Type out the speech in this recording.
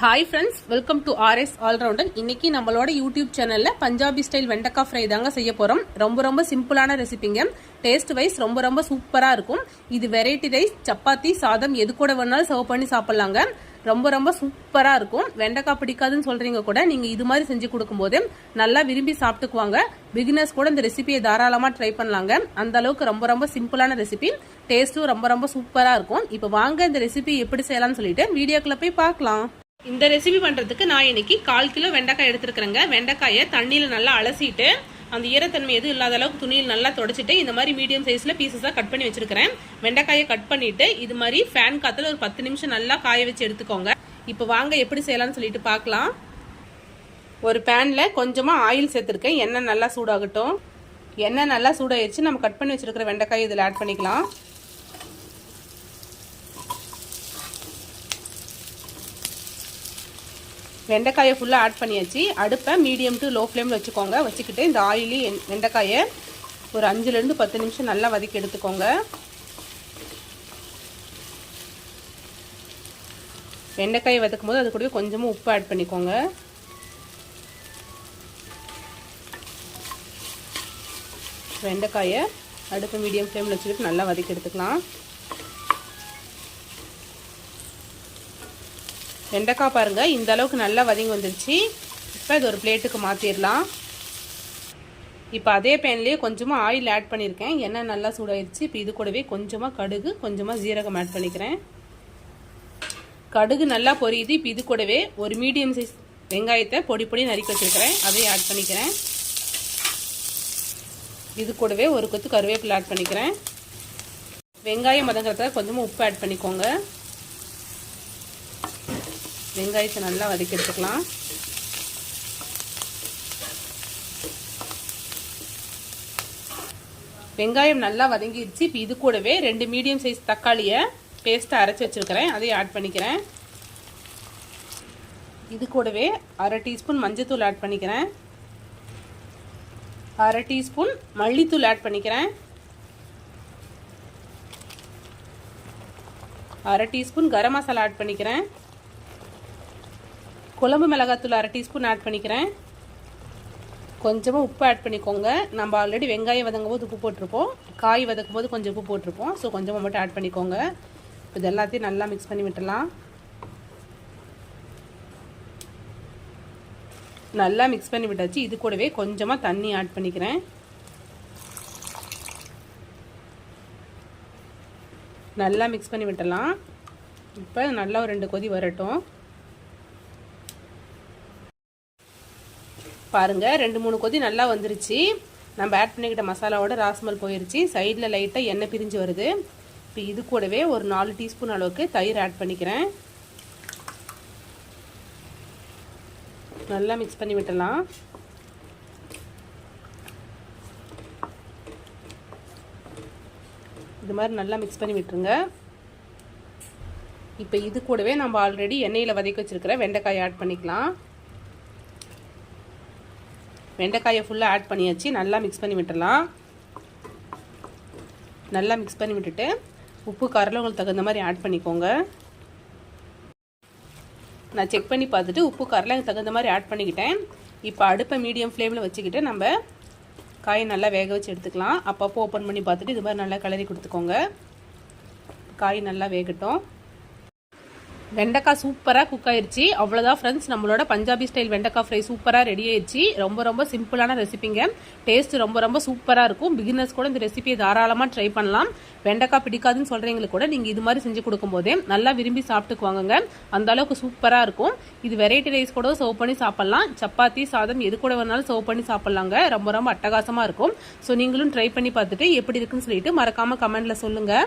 Hi friends welcome to RS allrounder இன்னைக்கு நம்மளோட YouTube சேனலில் பஞ்சாபி ஸ்டைல் வெண்டக்காய் ஃப்ரை தாங்க செய்ய போகிறோம் ரொம்ப ரொம்ப சிம்பிளான ரெசிபிங்க டேஸ்ட் வைஸ் ரொம்ப ரொம்ப சூப்பராக இருக்கும். இது வெரைட்டி ரைஸ் சப்பாத்தி சாதம் எது கூட வேணாலும் சர்வ் பண்ணி சாப்பிட்லாங்க. ரொம்ப ரொம்ப சூப்பராக இருக்கும். வெண்டைக்காய் பிடிக்காதுன்னு சொல்கிறீங்க கூட நீங்கள் இது மாதிரி செஞ்சு கொடுக்கும்போது நல்லா விரும்பி சாப்பிட்டுக்குவாங்க. பிகினர்ஸ் கூட இந்த ரெசிபியை தாராளமாக ட்ரை பண்ணலாங்க. அந்த அளவுக்கு ரொம்ப ரொம்ப சிம்பிளான ரெசிபி டேஸ்ட்டும் ரொம்ப ரொம்ப சூப்பராக இருக்கும். இப்போ வாங்க இந்த ரெசிபி எப்படி செய்யலாம்னு சொல்லிட்டு வீடியோக்குள்ளே போய் பார்க்கலாம். இந்த ரெசிபி பண்ணுறதுக்கு நான் இன்னைக்கு கால் கிலோ வெண்டைக்காய் எடுத்துருக்குறேங்க. வெண்டைக்காயை தண்ணியில் நல்லா அலசிட்டு அந்த ஈரத்தன்மை எதுவும் இல்லாத அளவுக்கு துணியில் நல்லா தொடச்சிட்டு இந்த மாதிரி மீடியம் சைஸில் பீசஸாக கட் பண்ணி வச்சுருக்கிறேன். வெண்டைக்காயை கட் பண்ணிவிட்டு இது மாதிரி ஃபேன் காற்றுல ஒரு பத்து நிமிஷம் நல்லா காய வச்சு எடுத்துக்கோங்க. இப்போ வாங்க எப்படி செய்யலாம்னு சொல்லிட்டு பார்க்கலாம். ஒரு பேனில் கொஞ்சமாக ஆயில் சேர்த்துருக்கேன். எண்ணெய் நல்லா சூடாகட்டும். எண்ணெய் நல்லா சூடாகிடுச்சு நம்ம கட் பண்ணி வச்சுருக்கிற வெண்டைக்காய் இதில் ஆட் பண்ணிக்கலாம். வெண்டைக்காயை ஃபுல்லாக ஆட் பண்ணியாச்சு. அடுப்பை மீடியம் டு லோ ஃப்ளேமில் வச்சுக்கோங்க. வச்சுக்கிட்டு இந்த ஆயிலி வெண்டைக்காயை ஒரு அஞ்சுலேருந்து பத்து நிமிஷம் நல்லா வதக்கி எடுத்துக்கோங்க. வெண்டைக்காயை வதக்கும் போது அது கூடவே கொஞ்சமாக உப்பு ஆட் பண்ணிக்கோங்க. வெண்டைக்காயை அடுப்பு மீடியம் ஃப்ளேமில் வச்சுக்கிட்டு நல்லா வதக்கி எடுத்துக்கலாம். வெண்டைக்காய் பாருங்கள் இந்த அளவுக்கு நல்லா வதங்கி வந்துருச்சு. இப்போ இது ஒரு பிளேட்டுக்கு மாற்றிடலாம் இப்போ அதே பேன்லேயே கொஞ்சமாக ஆயில் ஆட் பண்ணியிருக்கேன் எண்ணெய் நல்லா சூடாயிருச்சு. இப்போ இது கூடவே கொஞ்சமாக கடுகு கொஞ்சமாக ஜீரகம் ஆட் பண்ணிக்கிறேன். கடுகு நல்லா பொரியுது. இப்போ இது கூடவே ஒரு மீடியம் சைஸ் வெங்காயத்தை பொடி பொடி நறுக்கி வச்சுருக்கிறேன். அதையும் ஆட் பண்ணிக்கிறேன். இது கூடவே ஒரு கொத்து கருவேப்பிலை ஆட் பண்ணிக்கிறேன். வெங்காயம் மதங்கிறத கொஞ்சமாக உப்பு ஆட் பண்ணிக்கோங்க. வெங்காயத்தை நல்லா வதக்கி எடுத்துக்கலாம் வெங்காயம் நல்லா வதங்கிடுச்சு. இப்போ இது கூடவே ரெண்டு மீடியம் சைஸ் தக்காளியை பேஸ்ட்டை அரைச்சி வச்சுருக்கிறேன். அதையும் ஆட் பண்ணிக்கிறேன். இது கூடவே அரை டீஸ்பூன் மஞ்சத்தூள் ஆட் பண்ணிக்கிறேன். அரை டீஸ்பூன் மல்லித்தூள் ஆட் பண்ணிக்கிறேன். அரை டீஸ்பூன் கரம் மசாலா ஆட் பண்ணிக்கிறேன். குழம்பு மிளகாத்தூள் அரை டீஸ்பூன் ஆட் பண்ணிக்கிறேன். கொஞ்சமாக உப்பு ஆட் பண்ணிக்கோங்க. நம்ம ஆல்ரெடி வெங்காயம் வதங்கும் போது உப்பு போட்டிருப்போம். காய் வதக்கும் போது கொஞ்சம் உப்பு போட்டிருப்போம். ஸோ கொஞ்சமாக மட்டும் ஆட் பண்ணிக்கோங்க. இது எல்லாத்தையும் நல்லா மிக்ஸ் பண்ணி விட்டுலாம் நல்லா மிக்ஸ் பண்ணி விட்டாச்சு. இது கூடவே கொஞ்சமாக தண்ணி ஆட் பண்ணிக்கிறேன். நல்லா மிக்ஸ் பண்ணி விட்டலாம் இப்போ நல்லா ஒரு ரெண்டு கொதி வரட்டும். பாருங்கள் ரெண்டு மூணு கொதி நல்லா வந்துருச்சு. நம்ம ஆட் பண்ணிக்கிட்ட மசாலாவோட ராஸ்மல் போயிருச்சு. சைடில் லைட்டாக எண்ணெய் பிரிஞ்சு வருது. இப்போ இது கூடவே ஒரு நாலு டீஸ்பூன் அளவுக்கு தயிர் ஆட் பண்ணிக்கிறேன். நல்லா மிக்ஸ் பண்ணி விட்டலாம் இது மாதிரி நல்லா மிக்ஸ் பண்ணி விட்டுருங்க. இப்போ இது கூடவே நம்ம ஆல்ரெடி எண்ணெயில் வதக்கி வச்சுருக்கிற வெண்டைக்காய் ஆட் பண்ணிக்கலாம். வெண்டைக்காயை ஃபுல்லாக ஆட் பண்ணியாச்சு. நல்லா மிக்ஸ் பண்ணி விட்டுடலாம் நல்லா மிக்ஸ் பண்ணி விட்டுட்டு உப்பு காரில் உங்களுக்கு தகுந்த மாதிரி ஆட் பண்ணிக்கோங்க. நான் செக் பண்ணி பார்த்துட்டு உப்பு காரில் எனக்கு தகுந்த மாதிரி ஆட் பண்ணிக்கிட்டேன். இப்போ அடுப்பை மீடியம் ஃப்ளேமில் வச்சுக்கிட்டு நம்ம காயை நல்லா வேக வச்சு எடுத்துக்கலாம். அப்பப்போ ஓப்பன் பண்ணி பார்த்துட்டு இது மாதிரி நல்லா கிளறி கொடுத்துக்கோங்க. காய் நல்லா வேகட்டும். வெண்டைக்காய் சூப்பராக குக் ஆயிடுச்சு அவ்வளோதான் ஃப்ரெண்ட்ஸ் நம்மளோட பஞ்சாபி ஸ்டைல் வெண்டைக்காய் ஃப்ரை சூப்பராக ரெடி ஆயிடுச்சு ரொம்ப ரொம்ப சிம்பிளான ரெசிபிங்க டேஸ்ட் ரொம்ப ரொம்ப சூப்பராக இருக்கும். பிகினர்ஸ் கூட இந்த ரெசிபியை தாராளமாக ட்ரை பண்ணலாம். வெண்டைக்காய் பிடிக்காதுன்னு சொல்கிறவங்களுக்கு கூட நீங்கள் இது மாதிரி செஞ்சு கொடுக்கும்போதே நல்லா விரும்பி சாப்பிட்டுக்குவாங்க அந்த அளவுக்கு சூப்பராக இருக்கும். இது வெரைட்டி ரைஸ் கூட சர்வ் பண்ணி சாப்பிட்லாம். சப்பாத்தி சாதம் எது கூட வேணாலும் சர்வ் பண்ணி சாப்பிட்லாங்க. ரொம்ப ரொம்ப அட்டகாசமாக இருக்கும். ஸோ நீங்களும் ட்ரை பண்ணி பார்த்துட்டு எப்படி இருக்குன்னு சொல்லிட்டு மறக்காமல் கமெண்ட்டில் சொல்லுங்கள்